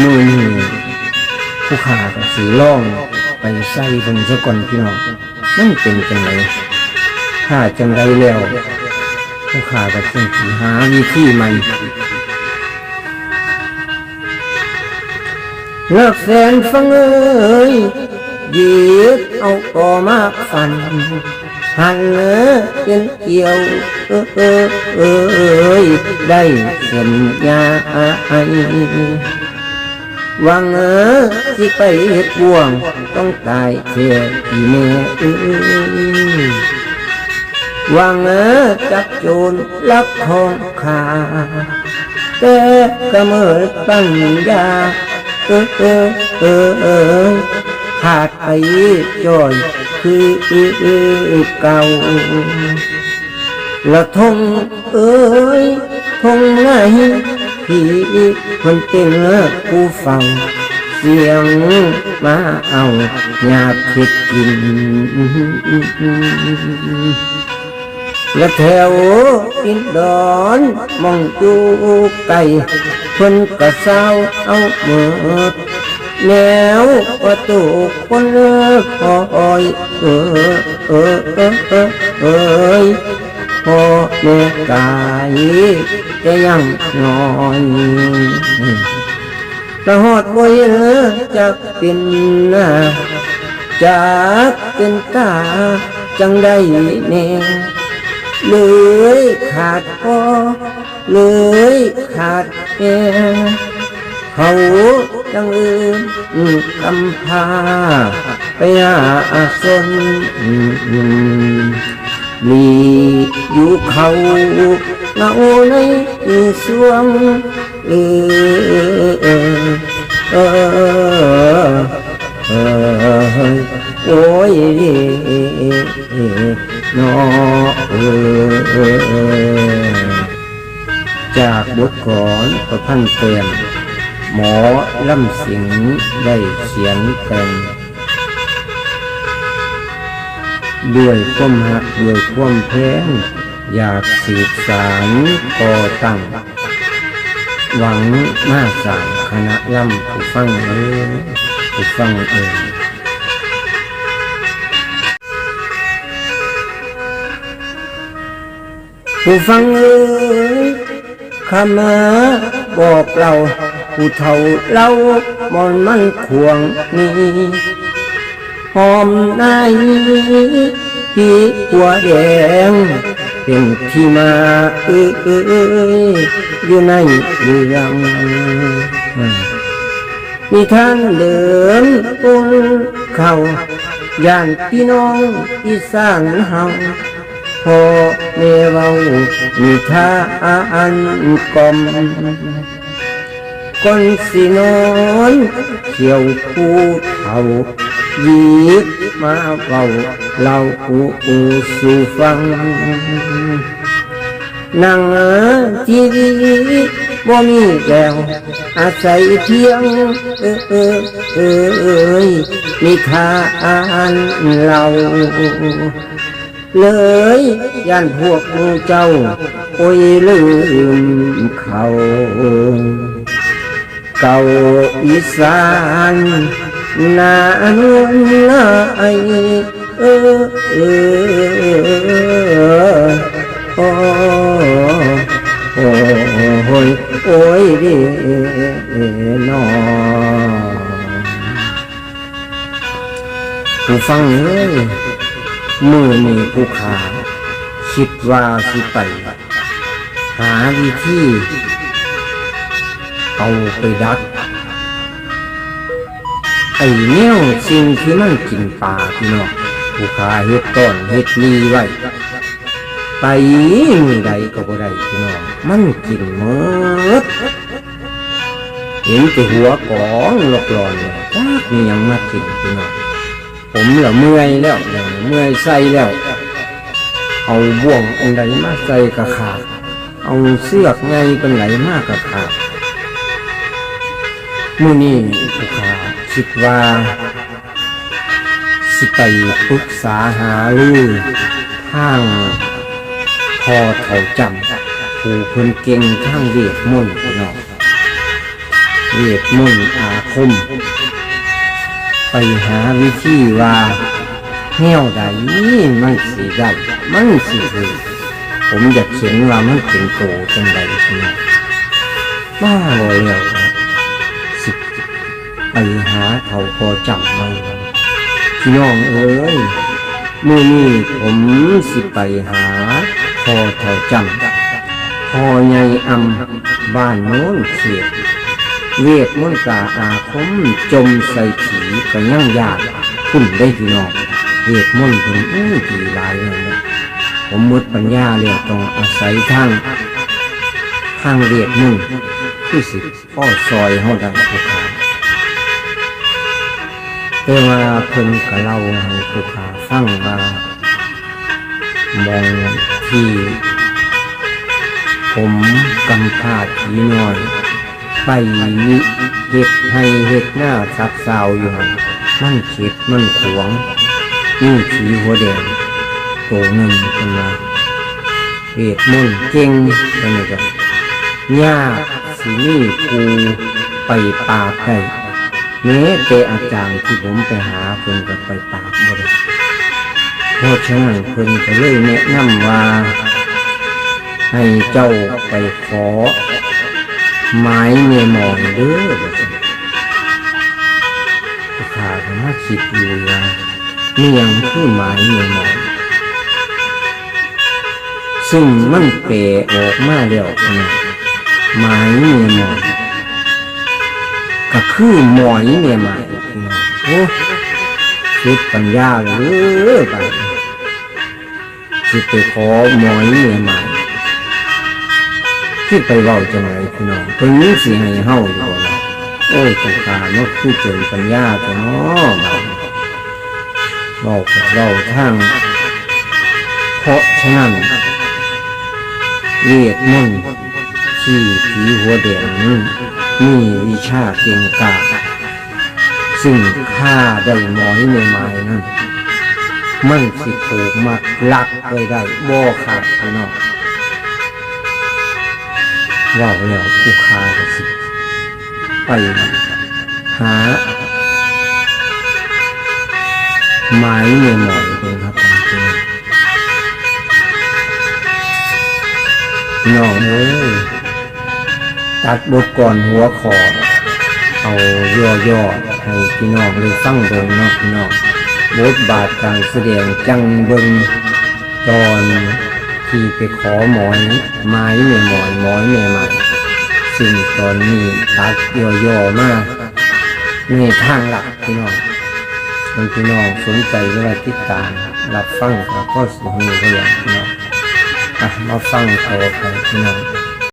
มือนี่ผู้ขาก็สีล่องไปใส่บิ่งซะก่อนพี่น้องมันเป็นจังไดถ้าจังไดแล้ว ผู้ขาก็จึงสิหาวิธีใหม่เลิกแสนฟังเอ้ยหยิบเอาก่อมาฟันหันเนื้อเป็นเกี่ยวเออเออเออเอยได้เส้นยาไอ วังเออสิไปเฮ็ดบ่วง ต้องตายเท่ที่แม่เอ้ยวังเออจับโจรลักของข้าแต่ก็เมื่อตั้งยาเออเออเออเออขาดไปจ่อยคือเก่าละทงเอ้ยทงไหน พี่คนเป็นกูฟัง เสียงมาเอาหยาบคิดกินและแถวอินดอนมองจูไก่คนก็เศร้าเอาเมือแนวประตูคนเลิกคอยเออเออเออเออเอยพ่อแม่กาย จะยังนอนละหอดบ่ยเออจะเป็นนาจากเป็นตาจังได้แน่เลยขาดพอเลยขาดแก่เขาจังอื่นคำพาไปหาอาสนลีอยู่เขา เงาในสวงเออโอ้ยนอเออจากบทก่อนประพันธ์เต็มหมอล่ำสิงได้เขียนกันด้วยความหักด้วยความแพง อยากสืบสารก่อตั้ง หวังมาสางคณะล่ำผู้ฟังเอ้ยผู้ฟังเอ้ยผู้ฟังเอ้ยคำมาบอกเราผู้เฒ่าเล่ามอนมันขวงนี้หอมในที่หัวแดง เป็นที่มาเอ้ยเอ้ยอยู่ในเรื่องมีท่านเดิมปุ่นเขาย่านพี่น้องอีสานเฮาพอแม่เวามีทาอันกลมก้นสินอนเขียวผู้เฒ่า ยิบมาเว้าเล่าอูอูสู่ฟังนั่งทีวีบ่มีแก้วอาศัยเพียง เออเออเออเอยนิทานเราเลยย่านพวกเจ้า โอ้ยลืมเขา เก่าอีสาน นานวนลายเออเออโอ้โอ้โอ้ยโอ้ยดีนอผู้ฟังเอ้ยมือนี่ผู้ขาคิดว่าสิไป หาวิธีเอาไปดัก ไอ้แนวสิ่งที่มันกินปลาพี่น้องผู้ขาเฮ็ดต้นเฮ็ดนีไว้ไปมือใดก็บ่ได้พี่น้องมันกินหมดเห็นแต่หัวกองหลอกหลอนเลยจักมียังมากินพี่น้องผมเหลือเมื่อยแล้วเนี่ยเมื่อยใส่แล้ว เอาบ่วงอันใดมาใส่กระขาดเอาเสือกไงเป็นไหลมากกระขาดมื่อนี้ผู้ขา คิดว่า สิไปปรึกษาหาลือทางพอเขาจำผู้เพิ่นเก่งทางเวทมนต์พี่น้องเวทมนต์อาคม ไปหาวิธีว่าแนวใดมันสิได้มันสิถือผมอยากเขียนว่ามันเป็นโตจังใดใช่ไหมมาบ่แล้ว ไปหาเขาพอจำมันพี่น้องเอ้ยมื่อนี้ผมสิไปหาพอเท่าจำพอใหญ่อำบ้านโน้นเขียเวทมนต์กาอาคมจมใส่ผีก็ยังยากคุณได้พี่น้องเวทมนต์เพิ่นอู้ผีหลายเลยนะผมหมดปัญญาเลยต้องอาศัยทางทางเวทมนต์ที่สิพ่อซอยเฮาได้ผู้ขา แต่ว่าเพิ่นก็เล่าให้ผู้ขาฟังว่ามองที่ ผมกำพาผีน้อย ไปนิเห็ดให้เห็ดหน้าซับเศร้าอยู่มันเข็ดมันขวงนี่ผีหัวแดงโตหนึ่งเป็นมาเวทมนต์เก่งเป็นไงกับยากสินี่คูไปปาบได้ แม้แต่อาจารย์ที่ผมไปหาเพิ่นก็ไปปราบบ่ได้เพราะฉะนั้นเพิ่นก็เลยแนะนำว่า ให้เจ้าไปขอไม้เมียมอนเด้อว่าซั่นผู้ขาก็มาคิดอยู่ว่านี่ยังคือไม้เมียมอนซึ่งมันเปรออกมาแล้วนะไม้เมียมอน ก็คือหมอยเมียหมายพี่น้องโอ้คิดปัญญาเลยไปสิดไปขอหมอยเมียหมายที่ไปเว้าจังไรพี่น้องเพิ่นมีสิให้เฮาอยู่บ่ล่ะโอ้ยสงขารมันคือเจริญปัญญาแต่เนาะบาดนี้เว้ากับเราทางเพราะฉะนั้นเวทมนต์ที่ผีหัวแดง มีวิชาเก่งกา ซึ่งข้าได้หมอยในหม่ๆนั้นมันสิถูกมัดลักไปได้บ่ขาดพี่น้องว่าแล้วผู้ค้าก็สิ ไปหาไม้เมียหมอนเองครับผมพี่น้องเอ้ย ตัดบทก่อนหัวขอ เอาย่อๆให้พี่น้องเลยฟังเบิ่งเนาะพี่น้องบทบาทการแสดงจังเบิ่งตอนที่ไปขอหมอนไม้เมียหมอนหมอนเมียใหม่ซึ่งตอนนี้ตัดย่อๆมากในทางหลักพี่น้องมันพี่น้องสนใจเวลาติดตามรับฟังก็สิหูก็อย่างพี่น้องมาฟังต่อไปพี่น้อง